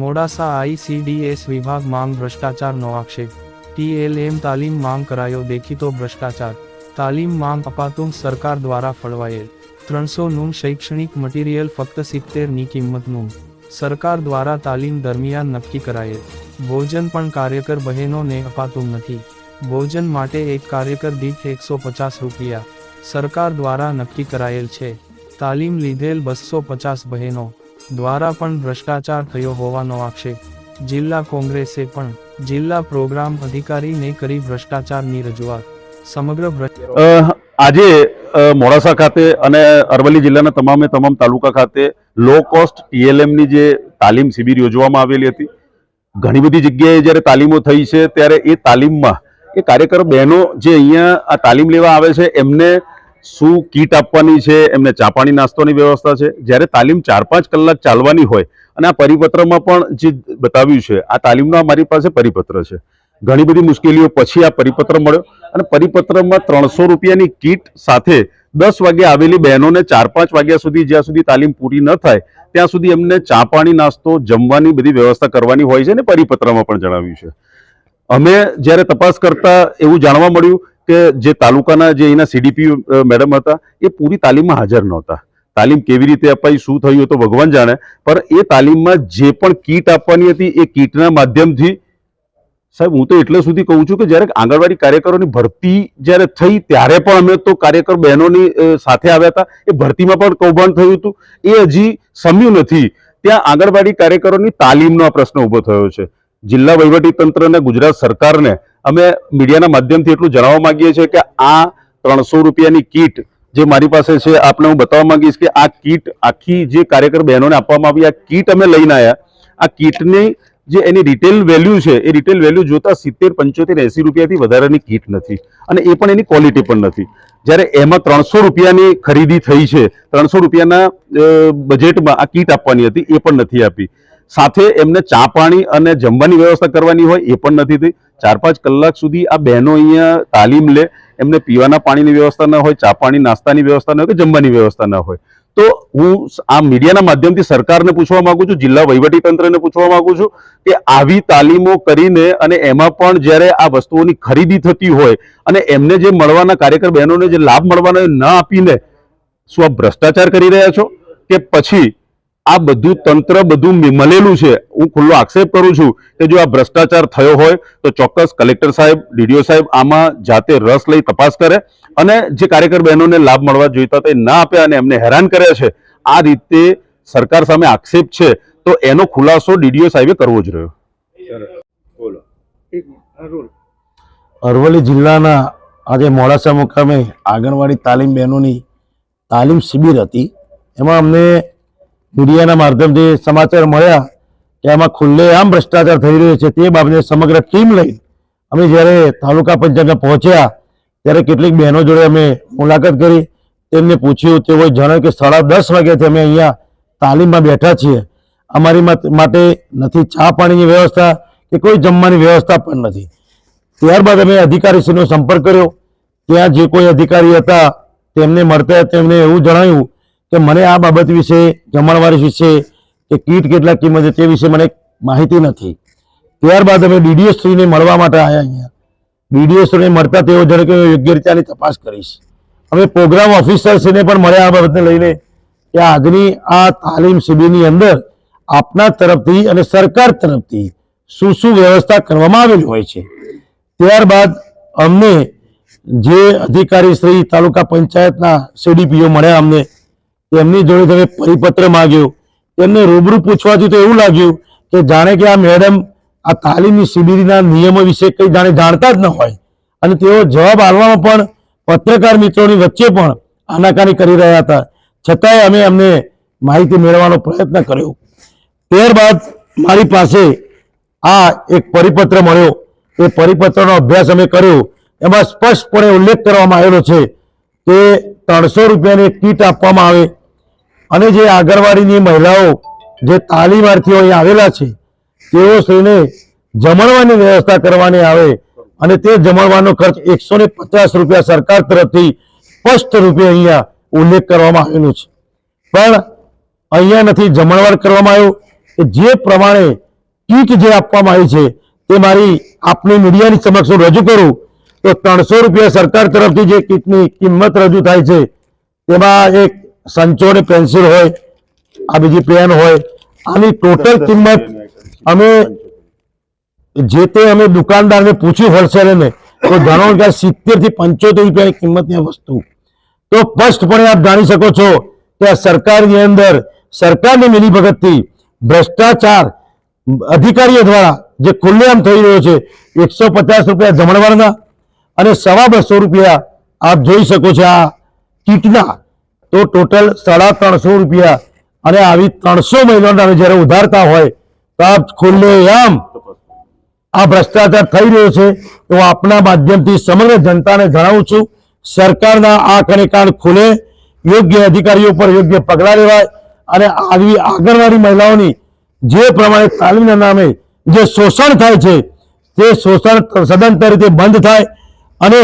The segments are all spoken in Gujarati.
મોડાસા આઈસીડીએસ વિભાગ માંગ ભ્રષ્ટાચારનો આક્ષેપ. ટીએલએમ તાલીમ માંગ કરાયો દેખીતો ભ્રષ્ટાચાર. તાલીમ માંગ અપાતું સરકાર દ્વારા ફળવાયેલ. ત્રણસો નું શૈક્ષણિક મટીરિયલ ફક્ત સિત્તેરની કિંમતનું. સરકાર દ્વારા તાલીમ દરમિયાન નક્કી કરાયેલ. ભોજન પણ કાર્યકર બહેનોને અપાતું નથી. ભોજન માટે એક કાર્યકર દીઠ એકસો પચાસ રૂપિયા. સરકાર દ્વારા નક્કી કરાયેલ છે. તાલીમ લીધેલ બસો પચાસ બહેનો. દ્વારા પણ ભ્રષ્ટાચાર થયો હોવાનો આક્ષેપ. જિલ્લા કોંગ્રેસે પણ જિલ્લા પ્રોગ્રામ અધિકારીને કરી ભ્રષ્ટાચારની રજૂઆત. સમગ્ર આજે મોડાસા ખાતે અને અરવલ્લી જિલ્લાના તમામે તમામ તાલુકા ખાતે લો કોસ્ટ ટીએલએમની જે તાલીમ શિબિર યોજવામાં આવેલી હતી. ઘણી બધી જગ્યાએ જ્યારે તાલીમો થઈ છે, ત્યારે એ તાલીમમાં એ કાર્યકર બહેનો જે અહીંયા આ તાલીમ લેવા આવે છે, એમને શું કીટ આપવાની છે? એમને ચા નાસ્તોની વ્યવસ્થા છે. જ્યારે તાલીમ ચાર પાંચ કલાક ચાલવાની હોય, અને આ પરિપત્રમાં પણ જે બતાવ્યું છે, આ તાલીમનો અમારી પાસે પરિપત્ર છે. ઘણી બધી મુશ્કેલીઓ પછી આ પરિપત્ર મળ્યો, અને પરિપત્રમાં ત્રણસો રૂપિયાની કીટ સાથે દસ વાગે આવેલી બહેનોને ચાર પાંચ વાગ્યા સુધી, જ્યાં સુધી તાલીમ પૂરી ન થાય, ત્યાં સુધી એમને ચા પાણી નાસ્તો, જમવાની બધી વ્યવસ્થા કરવાની હોય છે, અને પરિપત્રમાં પણ જણાવ્યું છે. અમે જ્યારે તપાસ કરતા એવું જાણવા મળ્યું કે જે તાલુકાના જે અહીંના સીડીપી મેડમ હતા, એ પૂરી તાલીમમાં હાજર નહોતા. તાલીમ કેવી રીતે અપાઈ, શું થયું તો ભગવાન જાણે, પણ એ તાલીમમાં જે પણ કીટ આપવાની હતી, એ કીટના માધ્યમથી, સાહેબ, હું તો એટલે સુધી કહું છું કે જ્યારે આંગણવાડી કાર્યકરોની ભરતી જ્યારે થઈ, ત્યારે પણ અમે તો કાર્યકર બહેનોની સાથે આવ્યા હતા. એ ભરતીમાં પણ કૌભાંડ થયું હતું. એ હજી સમ્યું નથી. ત્યાં આંગણવાડી કાર્યકરોની તાલીમનો આ પ્રશ્ન ઊભો થયો છે. જિલ્લા વહીવટી તંત્ર અને ગુજરાત સરકારને અમે મીડિયાના માધ્યમથી એટલું જણાવવા માગીએ છીએ કે આ ત્રણસો રૂપિયાની કીટ જે મારી પાસે છે, આપને હું બતાવવા માંગીશ કે આ કીટ, આખી જે કાર્યકર બહેનોને આપવામાં આવી, આ કીટ અમે લઈને આવ્યા આ કીટની જે એની રિટેલ વેલ્યુ છે, એ રિટેલ વેલ્યુ જોતા સિત્તેર, પંચોતેર, એસી રૂપિયાથી વધારાની કીટ નથી. અને એ પણ એની ક્વોલિટી પણ નથી. જ્યારે એમાં ત્રણસો રૂપિયાની ખરીદી થઈ છે, ત્રણસો રૂપિયાના બજેટમાં આ કીટ આપવાની હતી, એ પણ નથી આપી. સાથે એમને ચા પાણી અને જમવાની વ્યવસ્થા કરવાની હોય એ પણ નથી થઈ. ચાર પાંચ કલાક સુધી આ બહેનો અહીંયા તાલીમ લે, એમને પીવાના પાણીની વ્યવસ્થા ન હોય, ચા પાણી નાસ્તાની વ્યવસ્થા ન હોય કે જમવાની વ્યવસ્થા ન હોય. તો હું આ મીડિયાના માધ્યમથી સરકારને પૂછવા માંગુ છું, જિલ્લા વહીવટી તંત્રને પૂછવા માંગુ છું કે આવી તાલીમો કરીને અને એમાં પણ જ્યારે આ વસ્તુઓની ખરીદી થતી હોય અને એમને જે મળવાના કાર્યકર બહેનોને જે લાભ મળવાનો ન આપીને શું આ ભ્રષ્ટાચાર કરી રહ્યા છો? કે પછી આ બધું તંત્ર બધું મળેલું છે. હું ખુલ્લો આક્ષેપ કરું છું કે જો આ ભ્રષ્ટાચાર થયો હોય તો ચોક્કસ કલેક્ટર સાહેબ ડીડીઓ સાહેબ આમાં જાતે રસ લઈ તપાસ કરે અને જે કાર્યકર બહેનોને લાભ મળવા જોઈતા હતા ના આપ્યા અને એમને હેરાન કર્યા છે આ રીતે સરકાર સામે આક્ષેપ છે તો એનો ખુલાસો ડીડીઓ સાહેબે કરવો જ રહ્યો. અરવલ્લી જિલ્લાના આજે મોડાસા મુકામે આંગણવાડી તાલીમ બહેનોની તાલીમ શિબિર હતી. એમાં અમને મીડિયાના માધ્યમથી સમાચાર મળ્યા કે આમાં ખુલ્લેઆમ ભ્રષ્ટાચાર થઈ રહ્યો છે તે બાબતે સમગ્ર ટીમ લઈ અમે જ્યારે તાલુકા પંચાયતમાં પહોંચ્યા, ત્યારે કેટલીક બહેનો જોડે અમે મુલાકાત કરી. તેમને પૂછ્યું, તેઓએ જણાવ્યું કે સાડા દસ વાગ્યાથી અમે અહીંયા તાલીમમાં બેઠા છીએ. અમારી માટ- નથી ચા પાણીની વ્યવસ્થા કે કોઈ જમવાની વ્યવસ્થા પણ નથી. ત્યારબાદ અમે અધિકારીશ્રીનો સંપર્ક કર્યો. ત્યાં જે કોઈ અધિકારી હતા તેમને મળતા, તેમને એવું જણાવ્યું કે મને આ બાબત વિશે જમણવાર વિશે, કે કીટ કેટલા કિંમત તે વિશે મને માહિતી નથી. ત્યારબાદ અમે ડીડીએસશ્રીને મળવા માટે આવ્યા અહીંયા. ડીડીએસશ્રીને મળતા તેઓ જણે કે યોગ્ય રીતે આની તપાસ કરીશ. અમે પ્રોગ્રામ ઓફિસરશ્રીને પણ મળ્યા આ બાબતને લઈને કે આજની આ તાલીમ શિબિરની અંદર આપના તરફથી અને સરકાર તરફથી શું શું વ્યવસ્થા કરવામાં આવેલી હોય છે. ત્યારબાદ અમને જે અધિકારી શ્રી તાલુકા પંચાયતના સીડીપીઓ મળ્યા અમને તેમની જોડે તમે પરિપત્ર માંગ્યો. તેમને રૂબરૂ પૂછવાથી તો એવું લાગ્યું કે જાણે કે આ મેડમ આ તાલીમની શિબિરના નિયમો વિશે કંઈ જાણે જાણતા જ ન હોય. અને તેઓ જવાબ આપવામાં પણ પત્રકાર મિત્રોની વચ્ચે પણ આનાકાની કરી રહ્યા હતા. છતાંય અમે અમને માહિતી મેળવવાનો પ્રયત્ન કર્યો. ત્યારબાદ મારી પાસે આ એક પરિપત્ર મળ્યો. એ પરિપત્રનો અભ્યાસ અમે કર્યો. એમાં સ્પષ્ટપણે ઉલ્લેખ કરવામાં આવેલો છે કે ત્રણસો રૂપિયાની કીટ આપવામાં આવે. અને જે આંગણવાડીની મહિલાઓ જે તાલીમાર્થીઓ અહીં આવેલા છે, તેઓ શ્રીને જમણવાની વ્યવસ્થા કરવાની આવે અને તે જમણવાનો ખર્ચ એકસો પચાસ રૂપિયા સરકાર તરફથી સ્પષ્ટ રૂપે અહીંયા ઉલ્લેખ કરવામાં આવેલો છે. પણ અહીંયા નથી જમણવાર કરવામાં આવ્યો. કે જે પ્રમાણે કીટ જે આપવામાં આવી છે, તે મારી આપની મીડિયાની સમક્ષ હું રજૂ કરું, તો ત્રણસો રૂપિયા સરકાર તરફથી જે કીટની કિંમત રજૂ થાય છે, તેમાં એક સંચોને પેન્સિલ હોય આ બીજી પેન હોય આની ટોટલ કિંમત અમે જે તે અમે દુકાનદારને પૂછ્યું હોલસેલરને તો જાણો કે સિત્તેરથી પંચોતેર રૂપિયાની કિંમતની આ વસ્તુ. તો સ્પષ્ટપણે આપ જાણી શકો છો કે આ સરકારની અંદર સરકારની મિલીભગતથી ભ્રષ્ટાચાર અધિકારીઓ દ્વારા જે ખુલ્લેઆમ થઈ રહ્યો છે એકસો પચાસ રૂપિયા જમણવારના અને સવા બસો રૂપિયા આપ જોઈ શકો છો આ કીટના તો ટોટલ સાડા ત્રણસો રૂપિયા. અને આવી ત્રણસો મહિલાઓને જ્યારે ઉધારતા હોય, તો આપ ખુલ્લેઆમ આ ભ્રષ્ટાચાર થઈ રહ્યો છે. તો આપના માધ્યમથી સમગ્ર જનતાને જણાવું છું, સરકારના આ કનેકાંડ કાન ખુલે, યોગ્ય અધિકારીઓ પર યોગ્ય પગલાં લેવાય, અને આવી આંગણવાડી મહિલાઓની જે પ્રમાણે તાલીમના નામે જે શોષણ થાય છે, તે શોષણ સદંતર રીતે બંધ થાય, અને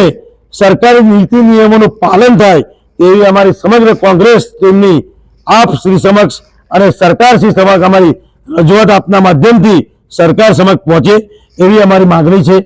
સરકારી નીતિ નિયમોનું પાલન થાય એવી અમારી સમગ્ર કોંગ્રેસ ટીમની આપ શ્રી સમક્ષ અને સરકાર શ્રી સમક્ષ અમારી રજૂઆત આપના માધ્યમથી સરકાર સમક્ષ પહોંચે એવી અમારી માગણી છે.